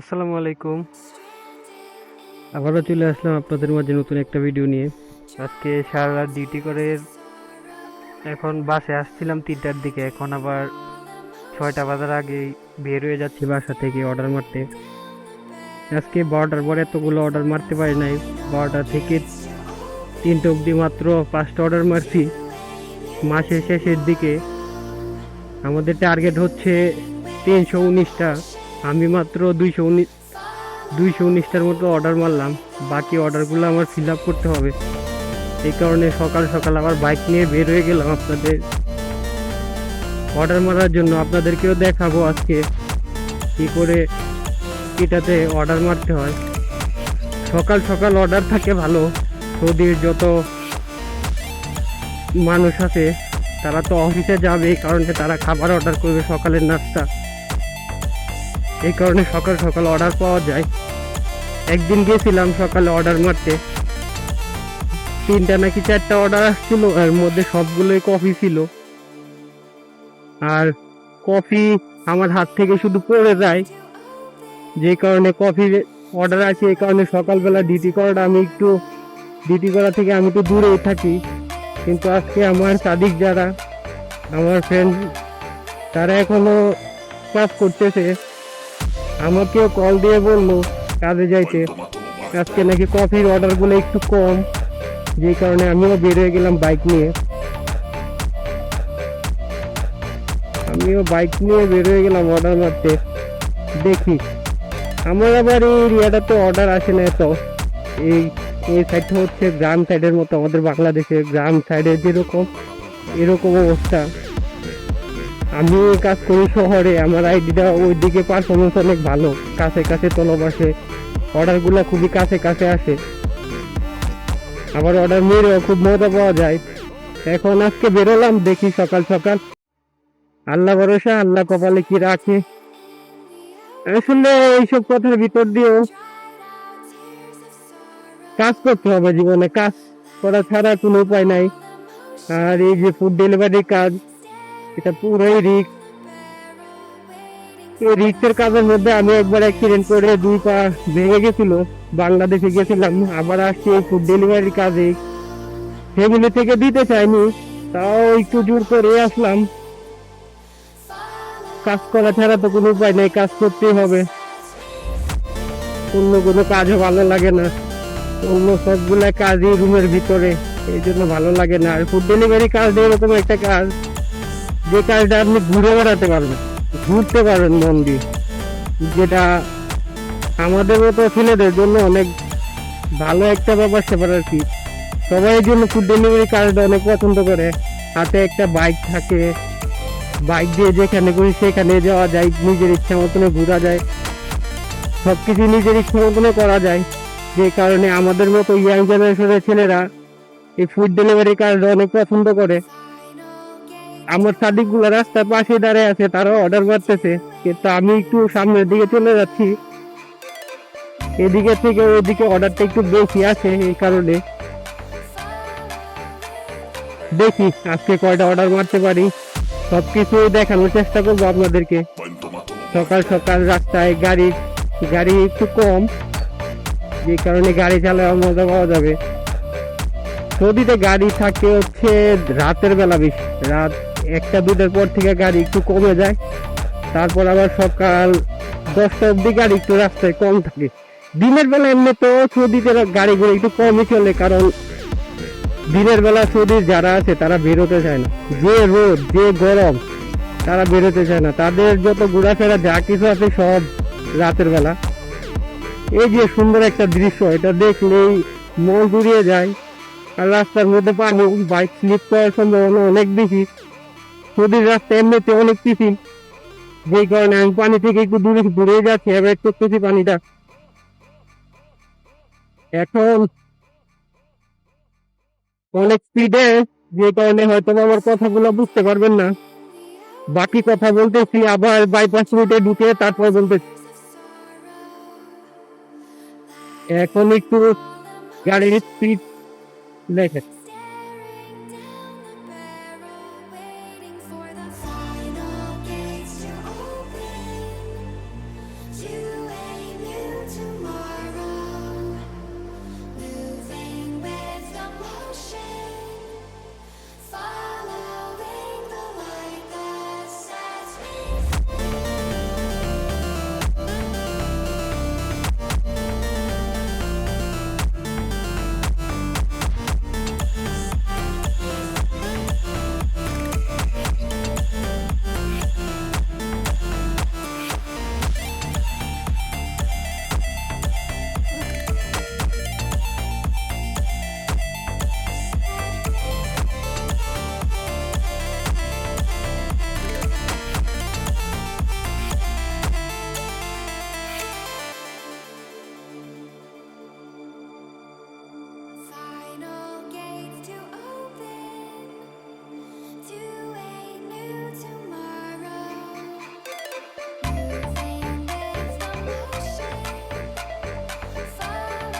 আসসালামু আলাইকুম। আবারও চলে আসলাম আপনাদের মাঝে নতুন একটা ভিডিও নিয়ে। আজকে সারা রাত ডিউটি করে এখন বাসে আসছিলাম তিনটার দিকে। এখন আবার ছয়টা বাজার আগে বের হয়ে যাচ্ছি বাসা থেকে অর্ডার মারতে। আজকে বারোটার পরে এতগুলো অর্ডার মারতে পারি নাই। বারোটা থেকে তিনটে অবধি মাত্র পাঁচটা অর্ডার মারছি। মাসের শেষের দিকে আমাদের টার্গেট হচ্ছে তিনশো উনিশটা। আমি মাত্র দুইশো উনিশ, দুইশো উনিশটার মতো অর্ডার মারলাম। বাকি অর্ডারগুলো আমার ফিল আপ করতে হবে। এই কারণে সকাল সকাল আবার বাইক নিয়ে বের হয়ে গেলাম আপনাদের। অর্ডার মারার জন্য আপনাদেরকেও দেখাবো আজকে কী করে এটাতে অর্ডার মারতে হয়। সকাল সকাল অর্ডার থাকে ভালো। সৌদির যত মানুষ আছে, তারা তো অফিসে যাবে, এই কারণে তারা খাবার অর্ডার করবে সকালের নাস্তা। এই কারণে সকাল সকাল অর্ডার পাওয়া যায়। একদিন গেছিলাম সকালে অর্ডার মারতে। তিনটা নাকি চারটা অর্ডার আসছিল, এর মধ্যে সবগুলোই কফি ছিল। আর কফি আমার হাত থেকে শুধু পড়ে যায়। যে কারণে কফি অর্ডার আছে, এই কারণে সকালবেলা ডিউটি করাটা আমি একটু ডিউটি করা থেকে আমি একটু দূরেই থাকি। কিন্তু আজকে আমার সাদিক যারা, আমার ফ্রেন্ড তারা এখনও কাজ করতেছে। আমাকেও কল দিয়ে বলল কাজে যাইতে। আজকে নাকি কফির অর্ডারগুলো একটু কম যে কারণে আমিও বের হয়ে গেলাম বাইক নিয়ে। আমিও বাইক নিয়ে বের হয়ে গেলাম অর্ডার মারতে। দেখি, আমার আবার এই এরিয়াটাতে অর্ডার আসে না এত। এই এই সাইডটা হচ্ছে গ্রাম সাইডের মতো আমাদের বাংলাদেশের গ্রাম সাইডে যেরকম, এরকম অবস্থা। আমি কাজ করি শহরে, আমার আইডিটা ওইদিকে পারফরমেন্স অনেক ভালো, কাছে কাছে তলব আসে। অর্ডারগুলো খুবই কাছে কাছে আসে। আবার অর্ডার মেরেও খুব মজা পাওয়া যায়। এখন আজকে বেরোলাম, দেখি সকাল সকাল। আল্লাহ ভরসা, আল্লাহ কপালে কি রাখে। আসলে এইসব কথার ভিতর দিয়েও কাজ করতে হবে জীবনে, কাজ করা ছাড়া কোনো উপায় নাই। আর এই যে ফুড ডেলিভারি কাজ এটা পুরোই রিস্ক এই রিক্সের কাজের মধ্যে আমি একবার অ্যাক্সিডেন্ট করে দুই পা ভেঙে গেছিল। বাংলাদেশে গেছিলাম, আবার আসছি এই ফুড ডেলিভারি কাজে। ফ্যামিলি থেকে দিতে চাইনি, তাও একটু জোর করে আসলাম। কাজ করা ছাড়া তো কোনো উপায় নেই, কাজ করতেই হবে। অন্য কোনো কাজও ভালো লাগে না। অন্য সবগুলা কাজই রুমের ভিতরে, এই জন্য ভালো লাগে না। আর ফুড ডেলিভারি কাজ এরকম একটা কাজ। যে কাজটা আপনি ঘুরে বেড়াতে পারবেন, ঘুরতে পারবেন মন দিয়ে। যেটা আমাদের মতো ছেলেদের জন্য অনেক ভালো একটা ব্যাপার সেবার আর কি। সবাই জন্য ফুড ডেলিভারি কাজটা অনেক পছন্দ করে। হাতে একটা বাইক থাকে। বাইক দিয়ে যেখানে করি সেখানে যাওয়া যায়, নিজের ইচ্ছা মতনে ঘোরা যায়। সব কিছু নিজের ইচ্ছা মতনে করা যায়। যে কারণে আমাদের মতো ইয়াং জেনারেশনের ছেলেরা এই ফুড ডেলিভারি কাজটা অনেক পছন্দ করে। আমার সাদিকগুলো রাস্তার পাশে দাঁড়িয়ে আছে, তারাও অর্ডার করতেছে কিন্তু আমি একটু সামনের দিকে চলে যাচ্ছি। এদিকে থেকে ওইদিকে অর্ডারটা একটু বেশি আছে এই কারণে। দেখি, আজকে কয়টা অর্ডার মারতে পারি। সব সবকিছু দেখানোর চেষ্টা করব আপনাদেরকে। সকাল সকাল রাস্তায় গাড়ি গাড়ি একটু কম। যে কারণে গাড়ি চালানোর মজা পাওয়া যাবে। সৌদিতে গাড়ি থাকে হচ্ছে রাতের বেলা বেশি। রাত একটা দুটার পর থেকে গাড়ি একটু কমে যায়। তারপর আবার সকাল দশটা অবধি গাড়ি একটু রাস্তায় কম থাকে। দিনের বেলা এমনি তো সৌদিতে গাড়িগুলো একটু কমই চলে, কারণ দিনের বেলা সৌদির যারা আছে তারা বেরোতে চায় না। যে রোদ, যে গরম, তারা বেরোতে চায় না। তাদের যত ঘোরাফেরা যা কিছু আছে সব রাতের বেলা। এই যে সুন্দর একটা দৃশ্য, এটা দেখলেই মন জুড়িয়ে যায়। আর রাস্তার মধ্যে পানি, বাইক, স্লিপ করার সম্ভাবনা অনেক বেশি। নদীর রাস্তা এমনিতে অনেক পিছিল যেই কারণে আমি পানি থেকে একটু দূরে দূরে যাচ্ছি অ্যাভয়েড করতেছি পানিটা। এখন অনেক স্পিডে যে কারণে হয়তো আমার কথাগুলো বুঝতে পারবেন না। বাকি কথা বলতেছি, আবার বাইপাস রুটে ঢুকে তারপর বলতেছি। এখন একটু গাড়ির স্পিড দেখে